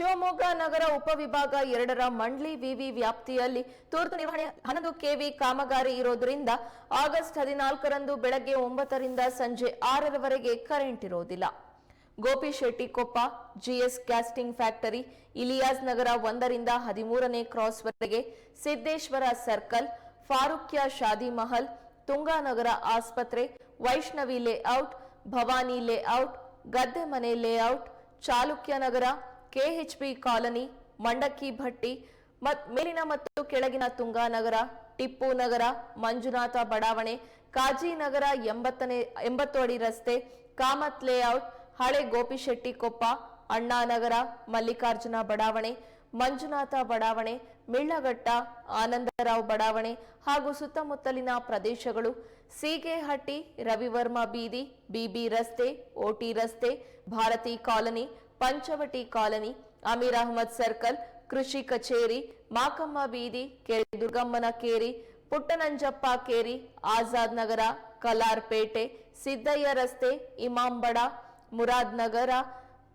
ಶಿವಮೊಗ್ಗ ನಗರ ಉಪವಿಭಾಗ ಎರಡರ ಮಂಡ್ಲಿ ವಿವಿ ವ್ಯಾಪ್ತಿಯಲ್ಲಿ ತುರ್ತು ನಿರ್ವಹಣೆ ಹನ್ನೊಂದು ಕೆವಿ ಕಾಮಗಾರಿ ಇರೋದ್ರಿಂದ ಆಗಸ್ಟ್ ಹದಿನಾಲ್ಕರಂದು ಬೆಳಗ್ಗೆ ಒಂಬತ್ತರಿಂದ ಸಂಜೆ ಆರರವರೆಗೆ ಕರೆಂಟ್ ಇರೋದಿಲ್ಲ Gopi Shetty Koppa, G S casting factory, Iliyas Nagar ಒಂದರಿಂದ ಹದಿಮೂರನೇ ಕ್ರಾಸ್ವರೆಗೆ ಸಿದ್ದೇಶ್ವರ ಸರ್ಕಲ್ ಫಾರುಕ್ಯ ಶಾದಿ ಮಹಲ್ ತುಂಗಾನಗರ ಆಸ್ಪತ್ರೆ, Vaishnavi layout, Bhavani layout, Gadde Mane layout, Chalukya Nagar KHB colony, Mandakki Bhatti, ಮತ್ ಮೇಲಿನ ಮತ್ತು ಕೆಳಗಿನ ತುಂಗಾನಗರ, ಟಿಪ್ಪು ನಗರ, ಮಂಜುನಾಥ ಬಡಾವಣೆ ಕಾಜಿ ನಗರ ಎಂಬತ್ತನೇ ಎಂಬತ್ತು ಅಡಿ ರಸ್ತೆ, ಕಾಮತ್ ಲೇಔಟ್, ಹಳೆ ಗೋಪಿಶೆಟ್ಟಿ ಕೊಪ್ಪ ಅಣ್ಣಾನಗರ, ಮಲ್ಲಿಕಾರ್ಜುನ ಬಡಾವಣೆ, ಮಂಜುನಾಥ ಬಡಾವಣೆ ಮಿಳ್ಳಘಟ್ಟ ಆನಂದರಾವ್ ಬಡಾವಣೆ ಹಾಗೂ ಸುತ್ತಮುತ್ತಲಿನ ಪ್ರದೇಶಗಳು ಸೀಗೆಹಟ್ಟಿ, ರವಿವರ್ಮ ಬೀದಿ, ಬಿಬಿ ರಸ್ತೆ, ಓಟಿ ರಸ್ತೆ, Bharathi colony Panchavati colony, Ameer Ahmad circle, ಕೃಷಿ ಕಚೇರಿ, ಮಾಕಮ್ಮ ಬೀದಿ, ಕೆರೆ ದುರ್ಗಮ್ಮನ ಕೇರಿ, ಪುಟ್ಟನಂಜಪ್ಪ ಕೇರಿ, ಆಜಾದ್ ನಗರ, ಕಲಾರ್ಪೇಟೆ, ಸಿದ್ದಯ್ಯ ರಸ್ತೆ ಇಮಾಂಬಡ ಮುರಾದ್ ನಗರ,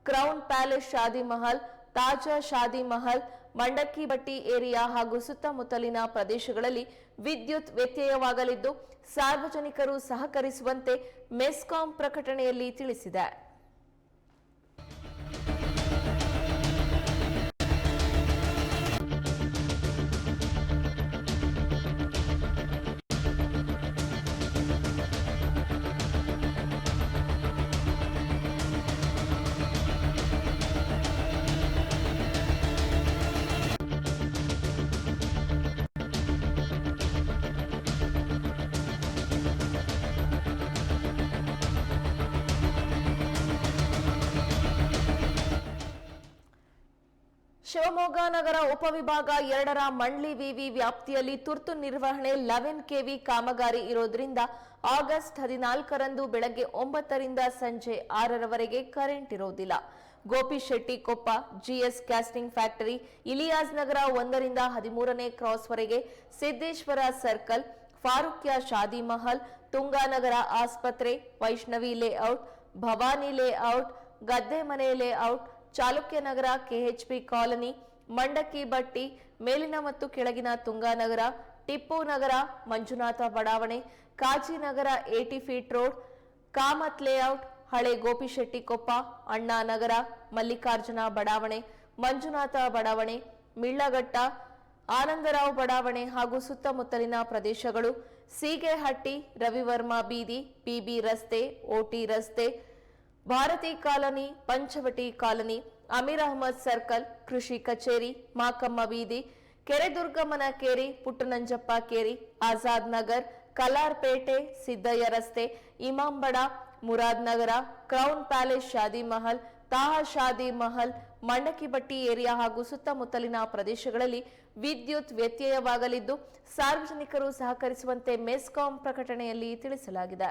ಕ್ರೌನ್ ಪ್ಯಾಲೇಸ್ ಶಾದಿ ಮಹಲ್, ತಾಜಾ ಶಾದಿ ಮಹಲ್, ಮಂಡಕ್ಕಿ ಬಟ್ಟಿ ಏರಿಯಾ ಹಾಗೂ ಸುತ್ತಮುತ್ತಲಿನ ಪ್ರದೇಶಗಳಲ್ಲಿ ವಿದ್ಯುತ್ ವ್ಯತ್ಯಯವಾಗಲಿದ್ದು, ಸಾರ್ವಜನಿಕರು ಸಹಕರಿಸುವಂತೆ ಮೆಸ್ಕಾಂ ಪ್ರಕಟಣೆಯಲ್ಲಿ ತಿಳಿಸಿದೆ. ಶಿವಮೊಗ್ಗ ನಗರ ಉಪವಿಭಾಗ ಎರಡರ ಮಂಡ್ಲಿ ವಿವಿ ವ್ಯಾಪ್ತಿಯಲ್ಲಿ ತುರ್ತು ನಿರ್ವಹಣೆ ಲೆವೆನ್ ಕೆವಿ ಕಾಮಗಾರಿ ಇರೋದ್ರಿಂದ ಆಗಸ್ಟ್ ಹದಿನಾಲ್ಕರಂದು ಬೆಳಗ್ಗೆ ಒಂಬತ್ತರಿಂದ ಸಂಜೆ ಆರರವರೆಗೆ ಕರೆಂಟ್ ಇರೋದಿಲ್ಲ. Gopishetty Koppa G S casting factory, Iliyas Nagar ಒಂದರಿಂದ ಹದಿಮೂರನೇ ಕ್ರಾಸ್ವರೆಗೆ ಸಿದ್ದೇಶ್ವರ ಸರ್ಕಲ್, ಫಾರುಕ್ಯ ಶಾದಿ ಮಹಲ್ ತುಂಗಾನಗರ ಆಸ್ಪತ್ರೆ, Vaishnavi layout, Bhavani layout, Gadde Mane layout Chalukya Nagar KHP colony, Mandakki Bhatti ಮೇಲಿನ ಮತ್ತು ಕೆಳಗಿನ ತುಂಗಾನಗರ ಟಿಪ್ಪು ನಗರ, ಮಂಜುನಾಥ ಬಡಾವಣೆ Kajinagar eighty feet road, Kamath layout, ಹಳೆ ಗೋಪಿಶೆಟ್ಟಿ ಕೊಪ್ಪ ಅಣ್ಣಾ ನಗರ, ಮಲ್ಲಿಕಾರ್ಜುನ ಬಡಾವಣೆ, ಮಂಜುನಾಥ ಬಡಾವಣೆ ಮಿಳ್ಳಘಟ್ಟ ಆನಂದರಾವ್ ಬಡಾವಣೆ ಹಾಗೂ ಸುತ್ತಮುತ್ತಲಿನ ಪ್ರದೇಶಗಳು, ಸೀಗೆಹಟ್ಟಿ, ರವಿವರ್ಮ ಬೀದಿ, ಪಿಬಿ ರಸ್ತೆ, ಓಟಿ ರಸ್ತೆ Bharathi colony, Panchavati colony, Ameer Ahmad circle, ಕೃಷಿ ಕಚೇರಿ, ಮಾಕಮ್ಮ ಬೀದಿ, ಕೆರೆ ದುರ್ಗಮ್ಮನ ಕೇರಿ, ಪುಟ್ಟನಂಜಪ್ಪ ಕೇರಿ, ಆಜಾದ್ ನಗರ್, ಕಲಾರ್ಪೇಟೆ, ಸಿದ್ದಯ್ಯ ರಸ್ತೆ, Imambada, Murad Nagar, crown palace Shadi Mahal, Taha Shadi Mahal, Mandakibatti area ಹಾಗೂ ಸುತ್ತಮುತ್ತಲಿನ ಪ್ರದೇಶಗಳಲ್ಲಿ ವಿದ್ಯುತ್ ವ್ಯತ್ಯಯವಾಗಲಿದ್ದು, ಸಾರ್ವಜನಿಕರು ಸಹಕರಿಸುವಂತೆ ಮೆಸ್ಕಾಂ ಪ್ರಕಟಣೆಯಲ್ಲಿ ತಿಳಿಸಲಾಗಿದೆ.